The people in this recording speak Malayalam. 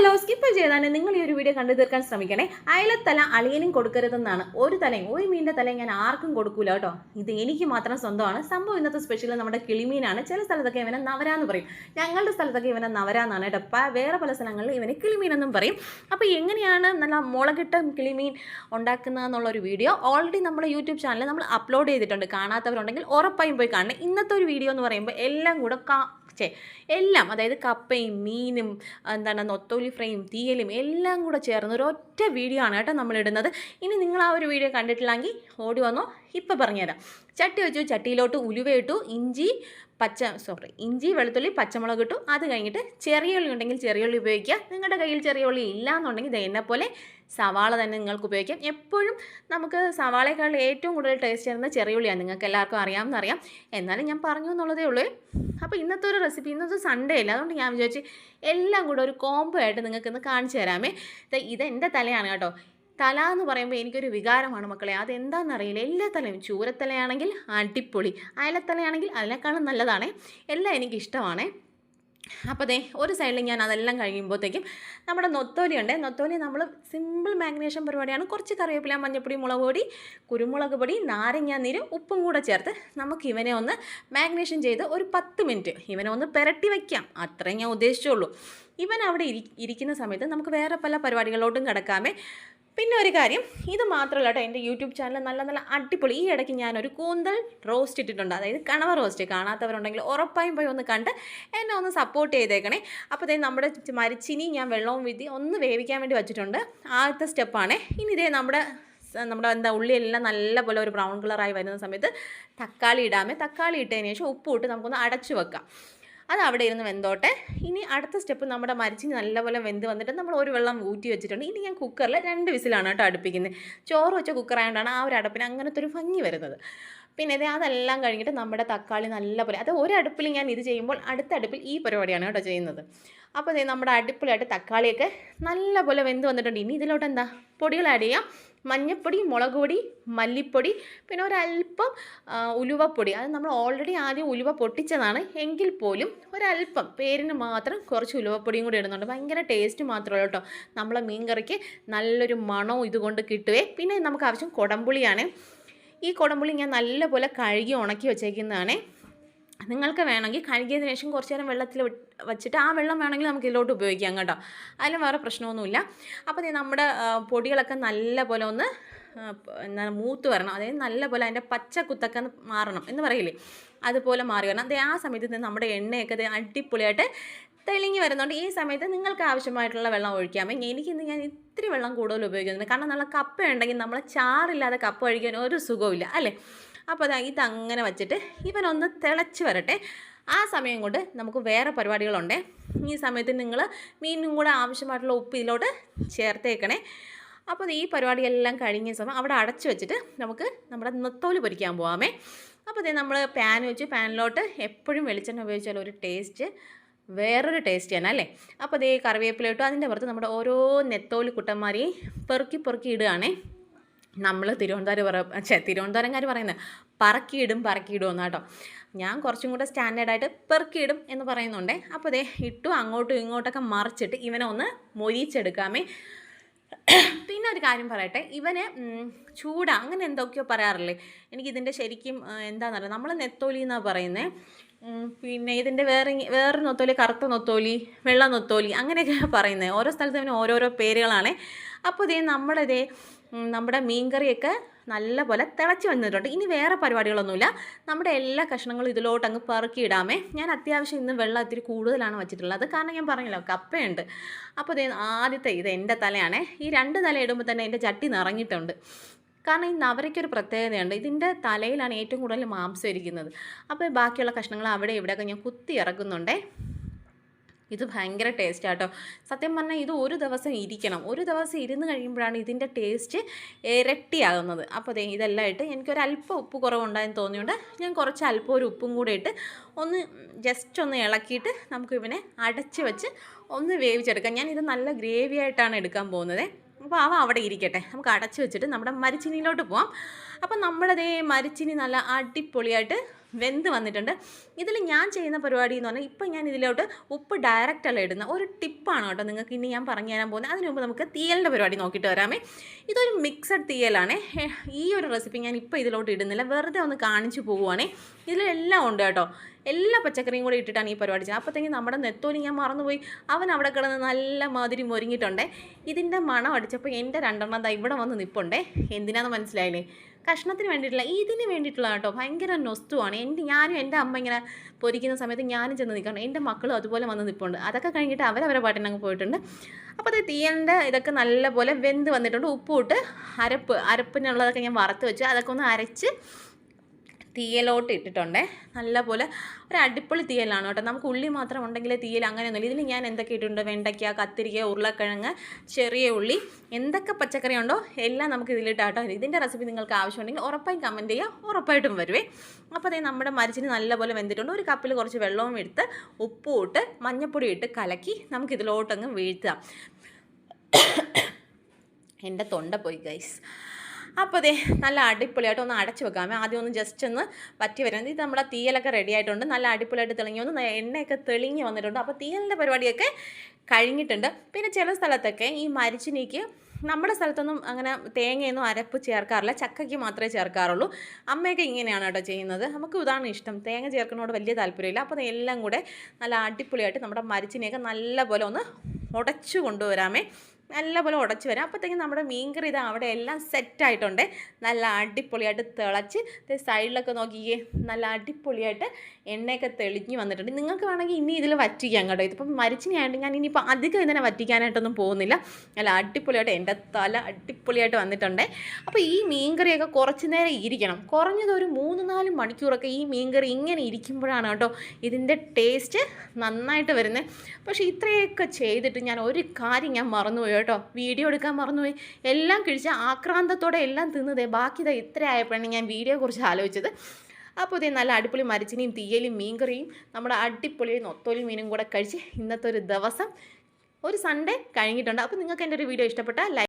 ഹലോ സ്കിപ്പ് ചെയ്താൽ നിങ്ങൾ ഈ ഒരു വീഡിയോ കണ്ടു തീർക്കാൻ ശ്രമിക്കണേ. അയലത്തല അളിയനും കൊടുക്കരുതെന്നാണ്. ഒരു തലയും ഒരു മീനിന്റെ തലയും ഞാൻ ആർക്കും കൊടുക്കൂല കേട്ടോ. ഇത് എനിക്ക് മാത്രം സ്വന്തമാണ്. സംഭവം ഇന്നത്തെ സ്പെഷ്യൽ നമ്മുടെ കിളിമീനാണ്. ചില സ്ഥലത്തൊക്കെ ഇവനെ നവര എന്ന് പറയും. ഞങ്ങളുടെ സ്ഥലത്തൊക്കെ ഇവനെ നവരാന്നാണ് കേട്ടോ. പ- വേറെ പല സ്ഥലങ്ങളിൽ ഇവനെ കിളിമീനെന്നും പറയും. അപ്പോൾ എങ്ങനെയാണ് നല്ല മുളകിട്ട കിളിമീൻ ഉണ്ടാക്കുന്നതെന്നുള്ളൊരു വീഡിയോ ഓൾറെഡി നമ്മുടെ യൂട്യൂബ് ചാനലിൽ നമ്മൾ അപ്ലോഡ് ചെയ്തിട്ടുണ്ട്. കാണാത്തവരുണ്ടെങ്കിൽ ഉറപ്പായും പോയി കാണണം. ഇന്നത്തെ ഒരു വീഡിയോ എന്ന് പറയുമ്പോൾ എല്ലാം കൂടെ ഛേ എല്ലാം അതായത് കപ്പയും മീനും എന്താണ് നൊത്തോലി ഫ്രൈയും തീയലും എല്ലാം കൂടെ ചേർന്ന് ഒരു ഒറ്റ വീഡിയോ ആണ് കേട്ടോ നമ്മളിടുന്നത്. ഇനി നിങ്ങൾ ആ ഒരു വീഡിയോ കണ്ടിട്ടില്ലെങ്കിൽ ഓടി വന്നോ ഇപ്പം പറഞ്ഞുതരാം. ചട്ടി വെച്ചു ചട്ടിയിലോട്ട് ഉലുവയിട്ടു ഇഞ്ചി പച്ച സോറി ഇഞ്ചി വെളുത്തുള്ളി പച്ചമുളക് ഇട്ടു. അത് കഴിഞ്ഞിട്ട് ചെറിയ ഉള്ളി ഉണ്ടെങ്കിൽ ചെറിയ ഉള്ളി ഉപയോഗിക്കുക. നിങ്ങളുടെ കയ്യിൽ ചെറിയ ഉള്ളി ഇല്ല എന്നുണ്ടെങ്കിൽ എന്നെ പോലെ സവാള തന്നെ നിങ്ങൾക്ക് ഉപയോഗിക്കാം. എപ്പോഴും നമുക്ക് സവാളയെക്കാൾ ഏറ്റവും കൂടുതൽ ടേസ്റ്റ് ചെയ്യുന്നത് ചെറിയ ഉള്ളിയാണ്. നിങ്ങൾക്ക് എല്ലാവർക്കും അറിയാമെന്നറിയാം എന്നാലും ഞാൻ പറഞ്ഞു എന്നുള്ളതേ ഉള്ളൂ. അപ്പോൾ ഇന്നത്തെ ഒരു റെസിപ്പി ഇന്നത്തെ സൺഡേ അല്ല? അതുകൊണ്ട് ഞാൻ വിചാരിച്ച് എല്ലാം കൂടെ ഒരു കോംബോ ആയിട്ട് നിങ്ങൾക്ക് ഇന്ന് കാണിച്ചു തരാമേ. ഇത് എന്റെ തലയാണ് കേട്ടോ. തല എന്ന് പറയുമ്പോൾ എനിക്കൊരു വികാരമാണ് മക്കളെ. അതെന്താണെന്നറിയില്ല എല്ലാ തലയും ചൂരത്തലയാണെങ്കിൽ അടിപൊളി. അയലത്തലയാണെങ്കിൽ അതിനേക്കാളും നല്ലതാണേ. എല്ലാം എനിക്കിഷ്ടമാണ്. അപ്പോൾ ദേ ഒരു സൈഡിൽ ഞാൻ അതെല്ലാം കഴിയുമ്പോഴത്തേക്കും നമ്മുടെ നൊത്തോലി ഉണ്ട് നൊത്തോലി നമ്മൾ സിമ്പിൾ മാഗ്നേഷൻ പരിപാടിയാണ്. കുറച്ച് കറിവേപ്പില മഞ്ഞപ്പൊടി മുളക് പൊടി കുരുമുളക് പൊടി നാരങ്ങ നീര് ഉപ്പും കൂടെ ചേർത്ത് നമുക്ക് ഇവനെ ഒന്ന് മാഗ്നേഷൻ ചെയ്ത് ഒരു പത്ത് മിനിറ്റ് ഇവനെ ഒന്ന് പുരട്ടി വയ്ക്കാം അത്രേ ഞാൻ ഉദ്ദേശിച്ചുള്ളൂ. ഇവൻ അവിടെ ഇരി ഇരിക്കുന്ന സമയത്ത് നമുക്ക് വേറെ പല പരിപാടികളോട്ടും കിടക്കാമേ. പിന്നെ ഒരു കാര്യം ഇത് മാത്രമല്ല കേട്ടോ എന്റെ യൂട്യൂബ് ചാനൽ നല്ല നല്ല അടിപൊളി. ഈ ഇടയ്ക്ക് ഞാനൊരു കൂന്തൽ റോസ്റ്റ് ഇട്ടിട്ടുണ്ട്. അതായത് കണവ റോസ്റ്റ് കാണാത്തവരുണ്ടെങ്കിൽ ഉറപ്പായും പോയി ഒന്ന് കണ്ട് എന്നെ ഒന്ന് സപ്പോർട്ട് ചെയ്തേക്കണേ. അപ്പോൾ ഇതേ നമ്മുടെ മരിച്ചിനി ഞാൻ വെള്ളവും വിധി ഒന്ന് വേവിക്കാൻ വേണ്ടി വെച്ചിട്ടുണ്ട്. ആദ്യത്തെ സ്റ്റെപ്പാണ് ഇനി ഇതേ നമ്മുടെ നമ്മുടെ എന്താ ഉള്ളിയെല്ലാം നല്ലപോലെ ഒരു ബ്രൗൺ കളറായി വരുന്ന സമയത്ത് തക്കാളി ഇടാമേ. തക്കാളി ഇട്ടതിന് ശേഷം ഉപ്പ് ഇട്ട് നമുക്കൊന്ന് അടച്ചു വെക്കാം. അത് അവിടെ ഇരുന്ന് വെന്തോട്ടെ. ഇനി അടുത്ത സ്റ്റെപ്പ് നമ്മുടെ മരിച്ചിന് നല്ലപോലെ വെന്ത് വന്നിട്ട് നമ്മൾ ഒരു വെള്ളം ഊറ്റി വെച്ചിട്ടുണ്ട്. ഇനി ഞാൻ കുക്കറിൽ രണ്ട് വിസിലാണ് കേട്ടോ അടുപ്പിക്കുന്നത്. ചോറ് വെച്ച കുക്കറായതുകൊണ്ടാണ് ആ ഒരു അടുപ്പിന് അങ്ങനത്തെ ഒരു ഭംഗി വരുന്നത്. പിന്നെ ഇത് അതെല്ലാം കഴിഞ്ഞിട്ട് നമ്മുടെ തക്കാളി നല്ലപോലെ അത് ഒരു അടുപ്പിൽ ഞാൻ ഇത് ചെയ്യുമ്പോൾ അടുത്ത അടുപ്പിൽ ഈ പരിപാടിയാണ് കേട്ടോ ചെയ്യുന്നത്. അപ്പോൾ ദേ നമ്മുടെ അടിപൊളിയായിട്ട് തക്കാളിയൊക്കെ നല്ലപോലെ വെന്ത് വന്നിട്ടുണ്ട്. ഇനി ഇതിലോട്ട് എന്താ? പൊടികൾ ആഡ് ചെയ്യാം. മഞ്ഞപ്പൊടി മുളക് പൊടി മല്ലിപ്പൊടി പിന്നെ ഒരല്പം ഉലുവപ്പൊടി. അത് നമ്മൾ ഓൾറെഡി ആദ്യം ഉലുവ പൊട്ടിച്ചതാണ്. എങ്കിൽ പോലും ഒരല്പം പേരിന് മാത്രം കുറച്ച് ഉലുവപ്പൊടിയും കൂടി ഇടുന്നുണ്ട്. ഭയങ്കര ടേസ്റ്റ് മാത്രമല്ല കേട്ടോ. നമ്മളെ മീൻകറിക്ക് നല്ലൊരു മണവും ഇതുകൊണ്ട് കിട്ടുവേ. പിന്നെ നമുക്ക് ആവശ്യം കുടംപുളിയാണ്. ഈ കുടംപുളി ഞാൻ നല്ലപോലെ കഴുകി ഉണക്കി വെച്ചേക്കുന്നതാണ്. നിങ്ങൾക്ക് വേണമെങ്കിൽ കഴുകിയതിന് ശേഷം കുറച്ച് നേരം വെള്ളത്തിൽ വെച്ചിട്ട് ആ വെള്ളം വേണമെങ്കിൽ നമുക്ക് ഇതിലോട്ട് ഉപയോഗിക്കാം കേട്ടോ. അതിലും വേറെ പ്രശ്നമൊന്നുമില്ല. അപ്പോൾ നമ്മുടെ പൊടികളൊക്കെ പൊടികളൊക്കെ നല്ലപോലെ ഒന്ന് എന്താണ് മൂത്ത് വരണം. അതായത് നല്ലപോലെ അതിന്റെ പച്ച കുത്തൊക്കെ മാറണം എന്ന് പറയില്ലേ? അതുപോലെ മാറി വരണം. അതേ ആ സമയത്ത് നമ്മുടെ എണ്ണയൊക്കെ അടിപൊളിയായിട്ട് തെളിഞ്ഞ് വരുന്നുണ്ട്. ഈ സമയത്ത് നിങ്ങൾക്ക് ആവശ്യമായിട്ടുള്ള വെള്ളം ഒഴിക്കാമേ എനിക്കിന്ന് ഞാൻ ഇത്തിരി വെള്ളം കൂടുതൽ ഉപയോഗിക്കുന്നുണ്ട്. കാരണം നല്ല കപ്പ ഉണ്ടെങ്കിൽ നമ്മളെ ചാറില്ലാതെ കപ്പ ഒഴിക്കാൻ ഒരു സുഖമില്ല അല്ലേ? അപ്പോൾ അതാ ഇതങ്ങനെ വച്ചിട്ട് ഇവനൊന്ന് തിളച്ച് വരട്ടെ. ആ സമയം കൊണ്ട് നമുക്ക് വേറെ പരിപാടികളുണ്ട്. ഈ സമയത്ത് നിങ്ങൾ മീനും കൂടെ ആവശ്യമായിട്ടുള്ള ഉപ്പ് ഇതിലോട്ട് ചേർത്തേക്കണേ. അപ്പോൾ ഈ പരിപാടിയെല്ലാം കഴിഞ്ഞ സമയം അവിടെ അടച്ചു വെച്ചിട്ട് നമുക്ക് നമ്മുടെ നെത്തോൽ പൊരിക്കാൻ പോകാമേ അപ്പോൾ ഇതേ നമ്മൾ പാൻ വെച്ച് പാനിലോട്ട് എപ്പോഴും വെളിച്ചെണ്ണ ഉപയോഗിച്ചാൽ ഒരു ടേസ്റ്റ് വേറൊരു ടേസ്റ്റ് ചെയ്യണം അല്ലേ? അപ്പോൾ അതേ കറിവേപ്പില ഇട്ടു അതിന്റെ പുറത്ത് നമ്മുടെ ഓരോ നെത്തോലി കുട്ടന്മാരെയും പെറുക്കി പെറുക്കി ഇടുകയാണേ. നമ്മൾ തിരുവനന്തപുരം പറ ഛേ തിരുവനന്തപുരംകാർ പറയുന്നത് പറക്കിയിടും പറക്കിയിടും എന്നാട്ടോ. ഞാൻ കുറച്ചും കൂടെ സ്റ്റാൻഡേർഡായിട്ട് പെറുക്കിയിടും എന്ന് പറയുന്നുണ്ടേ. അപ്പോൾ ദേ ഇട്ടു അങ്ങോട്ടും ഇങ്ങോട്ടൊക്കെ മറിച്ചിട്ട് ഇവനെ ഒന്ന് മൊരിച്ചെടുക്കാമേ പിന്നെ ഒരു കാര്യം പറയട്ടെ ഇവന് ചൂട അങ്ങനെ എന്തൊക്കെയോ പറയാറില്ലേ? എനിക്കിതിന്റെ ശരിക്കും എന്താണെന്ന് എന്താണെന്നറിയാം നമ്മൾ നെത്തോലി എന്നാണ് പറയുന്നത് പിന്നെ ഇതിന്റെ വേറെ വേറെ നൊത്തോലി കറുത്ത നൊത്തോലി വെള്ള നൊത്തോലി അങ്ങനെയൊക്കെയാണ് പറയുന്നത് ഓരോ സ്ഥലത്തും ഓരോരോ പേരുകളാണ്. അപ്പോൾ ഇതേ ഉം, നമ്മുടെ മീൻകറിയൊക്കെ നല്ലപോലെ തിളച്ച് വന്നിട്ടുണ്ട്. ഇനി വേറെ പരിപാടികളൊന്നുമില്ല. നമ്മുടെ എല്ലാ കഷ്ണങ്ങളും ഇതിലോട്ട് അങ്ങ് പെറുക്കിയിടാമേ. ഞാൻ അത്യാവശ്യം ഇന്ന് വെള്ളം ഇത്തിരി കൂടുതലാണ് വെച്ചിട്ടുള്ളത്. കാരണം ഞാൻ പറഞ്ഞല്ലോ കപ്പയുണ്ട്. അപ്പോൾ ഇത് ആദ്യത്തെ ഇത് എന്റെ തലയാണേ. ഈ രണ്ട് തല ഇടുമ്പോൾ തന്നെ എന്റെ ചട്ടി നിറഞ്ഞിട്ടുണ്ട്. കാരണം ഈ നവരയ്ക്കൊരു പ്രത്യേകതയുണ്ട്. ഇതിന്റെ തലയിലാണ് ഏറ്റവും കൂടുതൽ മാംസം ഇരിക്കുന്നത്. അപ്പോൾ ബാക്കിയുള്ള കഷ്ണങ്ങൾ അവിടെ ഇവിടെയൊക്കെ ഞാൻ കുത്തി ഇറക്കുന്നുണ്ടേ. ഇത് ഭയങ്കര ടേസ്റ്റ് ആട്ടോ. സത്യം പറഞ്ഞാൽ ഇത് ഒരു ദിവസം ഇരിക്കണം. ഒരു ദിവസം ഇരുന്ന് കഴിയുമ്പോഴാണ് ഇതിന്റെ ടേസ്റ്റ് ഇരട്ടിയാകുന്നത്. അപ്പോൾ അതെ ഇതെല്ലാം ഇട്ട് എനിക്കൊരു അല്പം ഉപ്പ് കുറവുണ്ടായെന്ന് തോന്നിയുണ്ട് ഞാൻ കുറച്ച് അല്പം ഒരു ഉപ്പും കൂടെ ഇട്ട് ഒന്ന് ജസ്റ്റ് ഒന്ന് ഇളക്കിയിട്ട് നമുക്ക് ഇവനെ അടച്ച് വെച്ച് ഒന്ന് വേവിച്ചെടുക്കാം. ഞാൻ ഇത് നല്ല ഗ്രേവി ആയിട്ടാണ് എടുക്കാൻ പോകുന്നത്. അപ്പോൾ അവ അവിടെ ഇരിക്കട്ടെ. നമുക്ക് അടച്ച് വെച്ചിട്ട് നമ്മുടെ മരിച്ചിനിയിലോട്ട് പോവാം. അപ്പം നമ്മുടെ ദേ മരിച്ചിനി നല്ല അടിപൊളിയായിട്ട് വെന്ത് വന്നിട്ടുണ്ട്. ഇതിൽ ഞാൻ ചെയ്യുന്ന പരിപാടി എന്ന് പറഞ്ഞാൽ ഇപ്പം ഞാൻ ഇതിലോട്ട് ഉപ്പ് ഡയറക്റ്റ് അല്ല ഇടുന്ന. ഒരു ടിപ്പാണ് കേട്ടോ നിങ്ങൾക്ക് ഇനി ഞാൻ പറഞ്ഞു തരാൻ പോകുന്നത്. അതിന് മുമ്പ് നമുക്ക് തീയലിന്റെ പരിപാടി നോക്കിയിട്ട് വരാമേ. ഇതൊരു മിക്സഡ് തീയലാണ്. ഈ ഒരു റെസിപ്പി ഞാൻ ഇപ്പോൾ ഇതിലോട്ട് ഇടുന്നില്ല. വെറുതെ ഒന്ന് കാണിച്ചു പോവുകയാണേ ഇതിലെല്ലാം ഉണ്ട് കേട്ടോ. എല്ലാ പച്ചക്കറിയും കൂടി ഇട്ടിട്ടാണ് ഈ പരിപാടി ചെയ്യുന്നത്. അപ്പോഴത്തേക്കും നമ്മുടെ നെത്തോലി ഞാൻ മറന്നുപോയി. അവൻ അവിടെ കിടന്ന് നല്ല മാതിരി മുരിങ്ങിയിട്ടുണ്ടേ ഇതിന്റെ മണം അടിച്ചപ്പോൾ എന്റെ ദാ ഇവിടെ വന്ന് നിൽപ്പുണ്ടേ എന്തിനാന്ന് മനസ്സിലായില്ലേ? കഷ്ണത്തിന് വേണ്ടിയിട്ടുള്ള ഇതിന് വേണ്ടിയിട്ടുള്ള കേട്ടോ ഭയങ്കര നൊസ്തുവാണ്. എന്റെ ഞാനും എന്റെ അമ്മ ഇങ്ങനെ പൊരിക്കുന്ന സമയത്ത് ഞാനും ചെന്ന് നിൽക്കണം. എന്റെ മക്കളും അതുപോലെ വന്ന് നിൽപ്പുണ്ട്. അതൊക്കെ കഴിഞ്ഞിട്ട് അവരവരെ പാട്ടിനങ്ങ് പോയിട്ടുണ്ട്. അപ്പോൾ അത് തീയന്റെ ഇതൊക്കെ നല്ലപോലെ വെന്ത് വന്നിട്ടുണ്ട്. ഉപ്പ് ഇട്ട് അരപ്പ് അരപ്പിനുള്ളതൊക്കെ ഞാൻ വറുത്ത് വെച്ച് അതൊക്കെ ഒന്ന് അരച്ച് തീയലോട്ട് ഇട്ടിട്ടുണ്ട്. നല്ലപോലെ ഒരു അടിപൊളി തീയലാണ് കേട്ടോ. നമുക്ക് ഉള്ളി മാത്രം ഉണ്ടെങ്കിൽ തീയൽ അങ്ങനെയൊന്നുമില്ല. ഇതിൽ ഞാൻ എന്തൊക്കെ ഇട്ടിട്ടുണ്ട്? വെണ്ടയ്ക്ക കത്തിരിക്ക ഉരുളക്കിഴങ്ങ് ചെറിയ ഉള്ളി എന്തൊക്കെ പച്ചക്കറി ഉണ്ടോ എല്ലാം നമുക്ക് ഇതിലിട്ടാട്ടോ ഇതിന്റെ റെസിപ്പി നിങ്ങൾക്ക് ആവശ്യമുണ്ടെങ്കിൽ ഉറപ്പായും കമന്റ് ചെയ്യുക ഉറപ്പായിട്ടും വരുവേ. അപ്പോൾ അതേ നമ്മുടെ മരിച്ചിന് നല്ലപോലെ വെന്തിട്ടുണ്ട്. ഒരു കപ്പിൽ കുറച്ച് വെള്ളവും എടുത്ത് ഉപ്പും ഇട്ട് മഞ്ഞപ്പൊടി ഇട്ട് കലക്കി നമുക്ക് ഇതിലോട്ടങ്ങ് വീഴ്ത്താം. എന്റെ തൊണ്ട പോയി ഗൈസ് അപ്പോൾ അതെ നല്ല അടിപൊളിയായിട്ട് ഒന്ന് അടച്ചു വെക്കാമേ. ആദ്യം ഒന്ന് ജസ്റ്റ് ഒന്ന് പറ്റി വരുന്നത് ഇത് നമ്മുടെ തീയലൊക്കെ റെഡി ആയിട്ടുണ്ട്. നല്ല അടിപൊളിയായിട്ട് തെളിഞ്ഞു വന്നു എണ്ണയൊക്കെ തെളിഞ്ഞ് വന്നിട്ടുണ്ട്. അപ്പോൾ തീയലിന്റെ പരിപാടിയൊക്കെ കഴിഞ്ഞിട്ടുണ്ട്. പിന്നെ ചില സ്ഥലത്തൊക്കെ ഈ മരിച്ചിനിക്ക് നമ്മുടെ സ്ഥലത്തൊന്നും അങ്ങനെ തേങ്ങയൊന്നും അരപ്പ് ചേർക്കാറില്ല. ചക്കയ്ക്ക് മാത്രമേ ചേർക്കാറുള്ളൂ. അമ്മയൊക്കെ ഇങ്ങനെയാണ് കേട്ടോ ചെയ്യുന്നത്. നമുക്ക് ഇതാണ് ഇഷ്ടം. തേങ്ങ ചേർക്കുന്നതോട് വലിയ താല്പര്യമില്ല. അപ്പോൾ എല്ലാം കൂടെ നല്ല അടിപൊളിയായിട്ട് നമ്മുടെ മരിച്ചിനെയൊക്കെ നല്ലപോലെ ഒന്ന് ഉടച്ചു കൊണ്ടുവരാമേ. നല്ലപോലെ ഉടച്ച് വരാം. അപ്പോഴത്തേക്കും നമ്മുടെ മീൻകറി ഇത് അവിടെ എല്ലാം സെറ്റായിട്ടുണ്ട് നല്ല അടിപൊളിയായിട്ട് തിളച്ച് സൈഡിലൊക്കെ നോക്കിയേ നല്ല അടിപൊളിയായിട്ട് എണ്ണയൊക്കെ തെളിഞ്ഞ് വന്നിട്ടുണ്ട്. നിങ്ങൾക്ക് വേണമെങ്കിൽ ഇനി ഇതിൽ വറ്റിക്കാം കേട്ടോ. ഇതിപ്പം മരിച്ചിനെയായിട്ട് ഞാൻ ഇനിയിപ്പോൾ അധികം ഇതിനെ വറ്റിക്കാനായിട്ടൊന്നും പോകുന്നില്ല. നല്ല അടിപൊളിയായിട്ട് എന്റെ തല അടിപൊളിയായിട്ട് വന്നിട്ടുണ്ട്. അപ്പോൾ ഈ മീൻകറിയൊക്കെ കുറച്ച് നേരം ഇരിക്കണം. കുറഞ്ഞത് ഒരു മൂന്ന് നാല് മണിക്കൂറൊക്കെ ഈ മീൻകറി ഇങ്ങനെ ഇരിക്കുമ്പോഴാണ് കേട്ടോ ഇതിന്റെ ടേസ്റ്റ് നന്നായിട്ട് വരുന്നത്. പക്ഷേ ഇത്രയൊക്കെ ചെയ്തിട്ട് ഞാൻ ഒരു കാര്യം ഞാൻ മറന്നുപോയി കേട്ടോ. വീഡിയോ എടുക്കാൻ മറന്നുപോയി. എല്ലാം കഴിച്ച് ആക്രാന്തത്തോടെ എല്ലാം തിന്നതേ. ബാക്കി ഇതാ ഇത്ര ആയപ്പോഴാണ് ഞാൻ വീഡിയോയെക്കുറിച്ച് ആലോചിച്ചത്. അപ്പോൾ ഇതേ നല്ല അടിപൊളി മരിച്ചിനെയും തീയലും മീൻകറിയും നമ്മുടെ അടിപൊളി നൊത്തോലി മീനും കൂടെ കഴിച്ച് ഇന്നത്തെ ഒരു ദിവസം. ഒരു സൺഡേ കഴിഞ്ഞിട്ടുണ്ട്. അപ്പോൾ നിങ്ങൾക്ക് എന്റെ ഒരു വീഡിയോ ഇഷ്ടപ്പെട്ടാൽ ലൈക്ക്